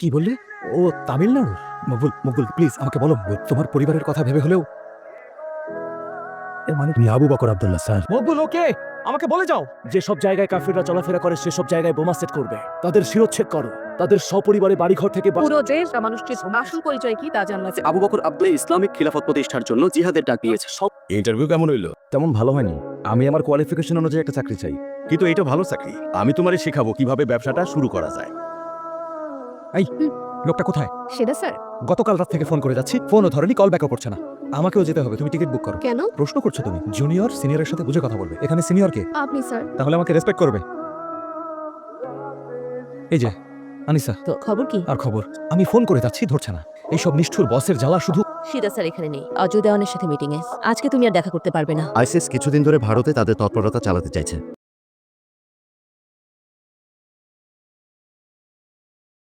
কি বললি? ও তামিলনাড়ু? মকবুল মকবুল প্লিজ আমাকে বলো মকবুল, তোমার পরিবারের কথা ভেবে হলেও। এর মানে তুমি আবু বকর আব্দুল্লাহ স্যার। মকবুল ওকে? আমাকে বলে যাও। যে সব জায়গায় কাফিররা চলাফেরা করে সেসব জায়গায় বোমা সেট করবে। তাদের শিরোচ্ছেদ করো। তাদের সপরিবারে বাড়িঘর থেকে পুরো দেশ বা মানুষটির আসল পরিচয় কি তা জানলা আবু বকর আব্দুল্লাহ ইসলামিক খিলাফত প্রতিষ্ঠার জন্য জিহাদের ডাক দিয়েছে। সব ইন্টারভিউ কেমন হইল? তেমন ভালো হয়নি। আমি আমার কোয়ালিফিকেশন অনুযায়ী একটা চাকরি চাই। কিন্তু এটা ভালো চাকরি। আমি তোমারে শেখাবো কীভাবে ব্যবসাটা শুরু করা যায়। লোকটা কোথায়? সেটা স্যার। গতকাল রাত থেকে ফোন করে যাচ্ছি। ফোনও ধরেনি কল ব্যাকও করছে না। আমাকেও যেতে হবে তুমি টিকিট বুক করো। কেন? প্রশ্ন করছ তুমি। জুনিয়র সিনিয়রের সাথে বুঝে কথা বলবে। এখানে সিনিয়র কে? আপনি স্যার। তাহলে আমাকে রেসপেক্ট করবে। এই যে আনিসা। তো খবর কি? আর খবর? আমি ফোন করে যাচ্ছি ধরছে না। এইসব নিষ্ঠুর বসের জ্বালা শুধু সিদা স্যার এখানে নেই। অজয় দেওয়ানের সাথে মিটিং এ আজকে তুমি আর দেখা করতে পারবে না। আইসিস কিছুদিন ধরে ভারতে তাদের তৎপরতা চালাতে চাইছে।